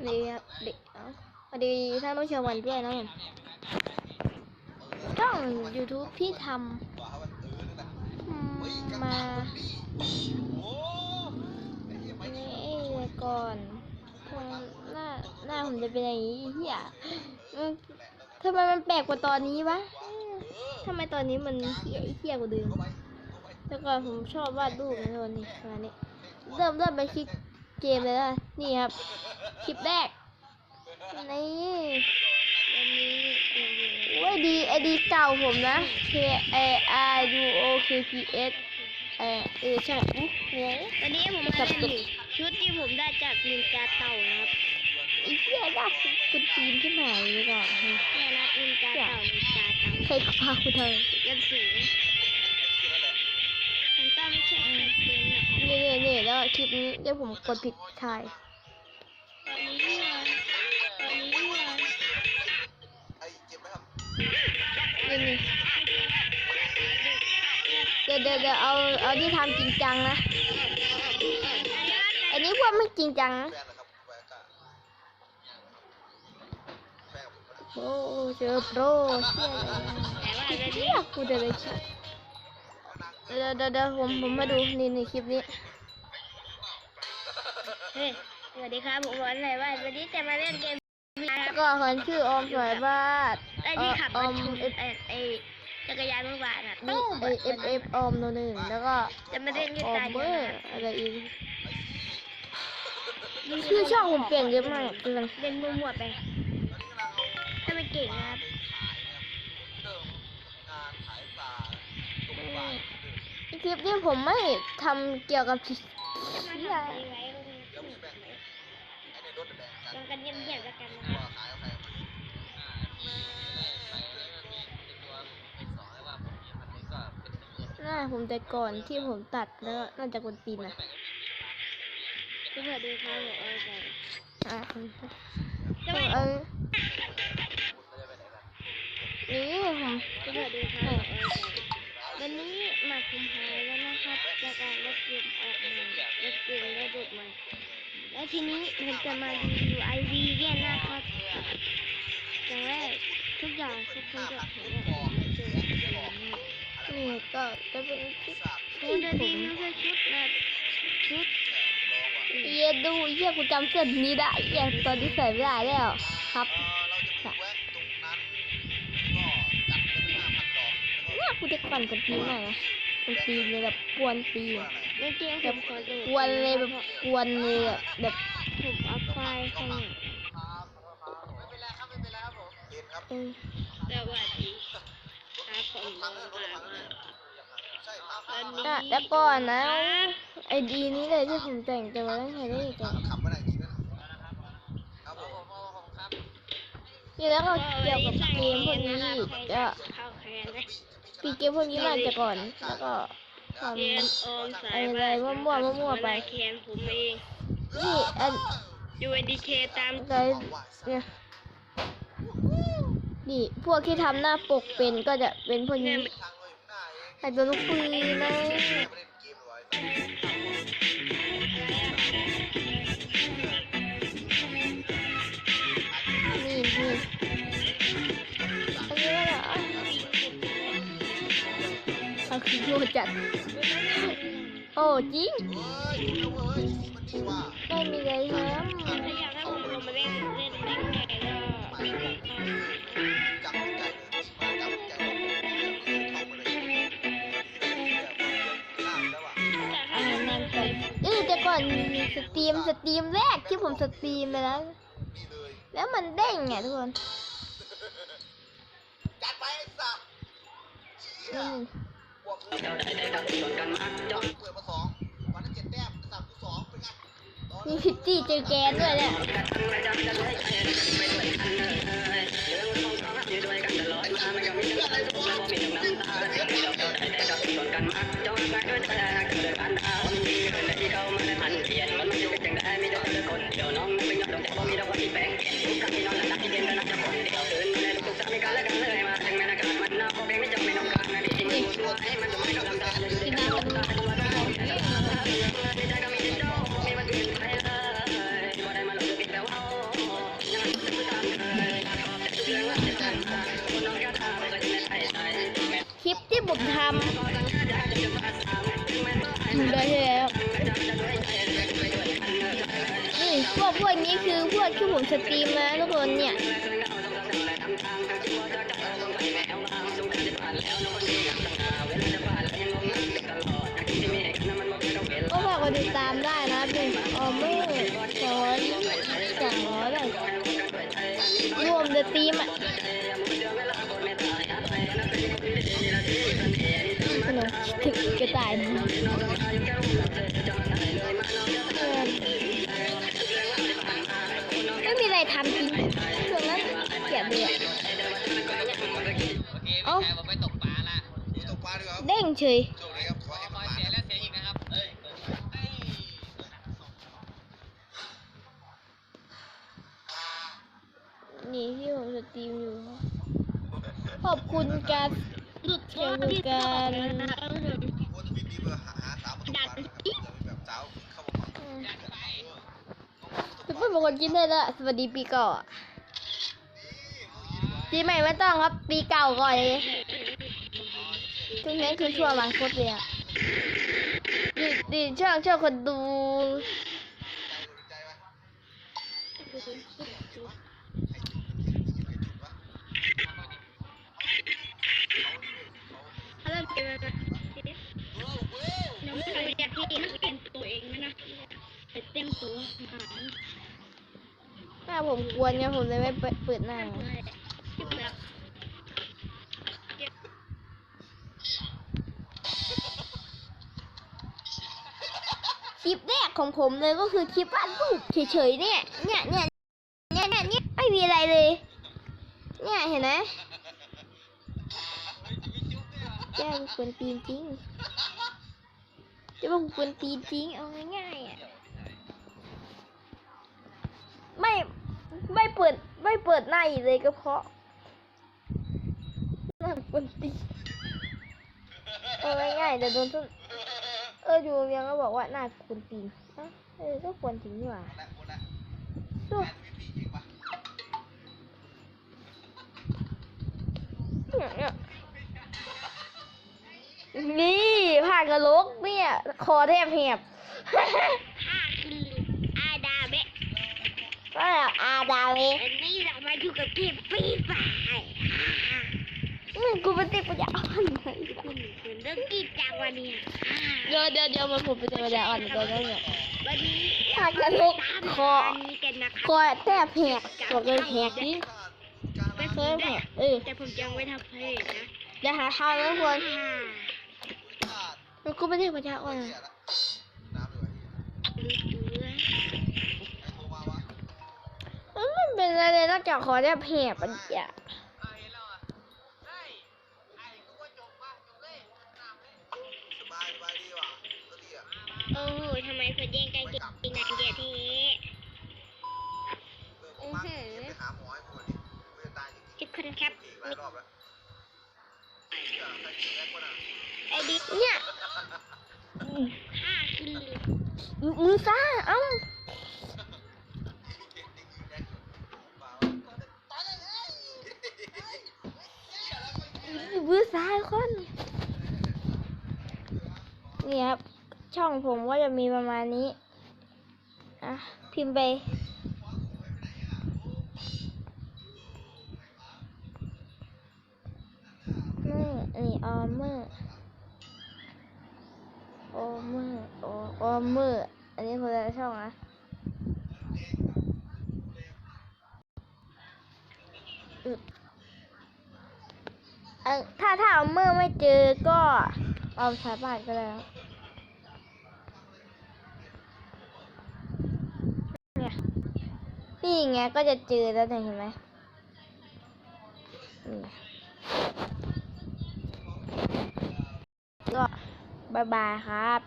ดีครับดีเอ้าสวัสดีท่านผู้ชมวันด้วยนะผมช่อง YouTube ที่ทำมมานี่ก่อนคงหน้าหน้าผมจะเป็นอย่างนี้เฮียทำไมมันแปลกกว่าตอนนี้วะทำไมตอนนี้มันเฮี้ยเฮี้ยกว่าเดิมแต่ก่อนผมชอบวาดรูปนะตอนนี้ประมาณนี้ เริ่มเริ่มไปคลิป เกมเลยนะนี่ครับ คลิปแรก นี่วันนี้โอ้ยดีไอดีเก่าผมนะ K A R U O K P S เออเออใช่อุ๊ยเนี่ยวันนี้ผมมาเล่นอยู่ชุดที่ผมได้จากนินจาเต่านะครับไอ้เหี้ยยากคุณจีนขึ้นมาเลยก่อนเนี่ยนะนินจาเต่านินจาเต่าใครพาคุณเธอยันสูงผมต้องไม่ใช่แค่เกมนะครับนี่นี่นี่แล้ว คลิปนี้เดี๋ยวผมกดผิดถ่ายตอนนี้เนี่ยตอนนี้เนี่ยนี่นี่เดี๋ยวเดี๋ยวเดี๋ยวเอาเอาที่ทำจริงจังนะอันนี้พวกไม่จริงจังนะโอ้เจอโปรเชี่ยเลยแต่ว่าจะเชี่ยกูเลยคิดเดี๋ยวเดี๋ยวเดี๋ยวผมผมมาดูนี่ในคลิปนี้ เฮ้ยสวัสดีครับผมวันไหนว่าวันนี้จะมาเล่นเกมนะคแล้รัวบก็คนชื่อออมสวยบ้านไอ้ที่ขับอมาอมชนเอฟไอ้ไอ้จักรยานเมื่อวานอะนี่ตู้ไอเอฟเอฟออมโนหนึ่งแล้วก็จะมาเล่นด้วยออกัมนเบอนะร์ครับอะไรอีกชื่อช่องผมเปลี่ยนเยอะมากกำลังเล่นมั่วๆไปถ้าไม่เก่งนะครับคลิปนี้ผมไม่ทำเกี่ยวกับ ชิเชี่ยลองกันเงียบๆแล้วกันนะครับหน้าผมแต่ก่อนที่ผมตัดแล้วน่าจะกวนตีนนะสวัสดีครับผมเออแต่อะจะไม่เออนี่ผมสวัสดีครับผมเออแต่วันนี้มาคุมหายแล้วนะครับจากการลบเก และทีนี้ผมจะมารีวิวไอวีเนี่ยนะครับอย่างแรกทุกอย่างทุกคนจะเห็นเจอนี่ก็จะเป็นคลิปผมจะรีวิวแค่ชุดนะชุดเยดูเยี่ยกูจำเส้นนี้ได้เยี่ยตอนที่ใส่ไม่ได้แล้วครับนี่ยกูจะปั่นกับตีหน่อยนะมันตีนเลยแบบกวนตี ในเกมผมขอดูกวนเลยแบบกวนเลยอะแบบผมเอาไฟล์ข้างหน้าเออสวัสดีครับผมน้องอามาวันนี้อะแต่ก่อนนะไอดีนี้เลยที่ผมแต่งจะมาเล่นไฮได้ก่อนนี่แล้วก็เกี่ยวกับเกมพวกนี้อีกก็เข้าแคนนะปีเกมพวกนี้มาจากก่อนแล้วก็ ทเรียนโอมสายอะไรมั่วๆมั่วๆไปแคนผมเองำนี่อันยูเอ็นดีเคตามอะไรเนี่ยนี่พวกที่ทำหน้าปกเป็นก็จะเป็นพวกนี้ไอตัวลูกปืนเลยนี่นี่อันนี้ว่าอะไรอะเอาคือโยจัดโอ้จริงไม่มีอะไรแถมถ้าอยากให้ผมลงมาเล่นเล่นเล่นไงก็อะไรนั่นไปเออแต่ก่อนสตรีมสตรีมแรกที่ผมสตรีมไปแล้วแล้วมันเด้งไงทุกคน นี่มีพิตตี้เจอแกนด้วยเนี่ย เดืแล้วพวกพวกนี้คือพวกที่ผมสตรีมนะทุกคนเนี่ยก็ฝากดติดตามได้นะเป็นออมเมอร์สอนสองร้อยแบบรวมสตรีมอะขนมถึงกระต่าย ทำจริงช่วงนั้นเกลียดเลยอะโอเอ้าไม่ใช่ผมไปตกปลาละตกปลาดีกว่าเด้งเฉยช่วงนี้ครับขอพให้อมันเสียแล้วเสียอีกนะครับเอ้ยเอ้ยนี่ที่ผมสตรีมอยู่ ขอบคุณการหลุดเกี่ยวกันี้เบอร์หาหาสาวมาตกปลาน ครับางคนกินได้แล้วสวัสดีปีเก่าอะปีใหม่ไม่ต้องครับปีเก่าก่อนเลยช่วงนี้คือช่วงอนาคตเลยอะดีดีช่วงช่วงคนดู ผมกวนไงผมเลยไม่เปิดหน้าคลิปแรกของผมเลยก็คือคลิปวาดรูปเฉยๆเนี่ย เนี่ยเนี่ยเนี่ยเนี่ยเนี่ยไม่มีอะไรเลย เนี่ยเห็นไหมแก้วควรตีนจริงจะบอกควรตีนจริงเอาง่ายๆอะไม่ ปิดไม่เปิดหน้าอีกเลยก็เพราะหน้าควรตีเอาง่ายๆเดี๋ยวโดนต้นเอออยู่เรียนก็บอกว่าหน้าควรตีนเอ้าเอก็ควรจริงนี่หว่าและคนละดูแฟนทวิตพี่จริงปะเนี่ยนี่ยนี่ากระโหลกเนี่ย คอแทบแหบ ว่าแบบอาดาเวอันนี้เรามาอยู่กับเกมฟรีไฟร์อืมกูเป็นเด็กปัญญาอ่อนเลยคุณคุณเรื่องกีดจังวันนี้เดี๋ยวเดี๋ยวเดี๋ยวมันผมเป็นเด็กปัญญาอ่อนตัวนั้นเนี่ยวันนี้ผ้ากระโหลกคอนี้กันนะคอแทบแหกบอกเลยแหกนี่การเคยแหกเออแต่ผมยังไม่ทำเพลงนะเดี๋ยวหาทางนะทุกคนอ่าพลาดมันกูเป็นเด็กปัญญาอ่อน เป็นอะไรนอกจากคอแทบแหกปัญญาเอาเห็นแล้เฮ้ยไอ้กูว่าจบป่ะจบเลยน้ำเลยสบายสบายดีว่ะตัวดีอะโอ้โหทำไมคนแย่งกันเก็บอีกนานเดียทีเออผมมาเก็บไปหาหมอให้มดิกูจะตายจริงทุกคนครับไอ้เหี้ยใครกิเนี่ยห้าคือมือซ้ายเอ้า ซ้ายคนนี่ครับ ช่องผมก็จะมีประมาณนี้ อะ พิมพ์ไป นี่นี่ออมเมอร์ออมเมอร์ออมเมอร์ อันนี้คนละช่องนะ ออถ้าถ้าเอาเมื่อไม่เจอก็เอาสายบานก็ได้วเนี่ยนี่ไงก็จะเจอแล้วเนี่ยเห็นไหมนี่ก็บายบายครับ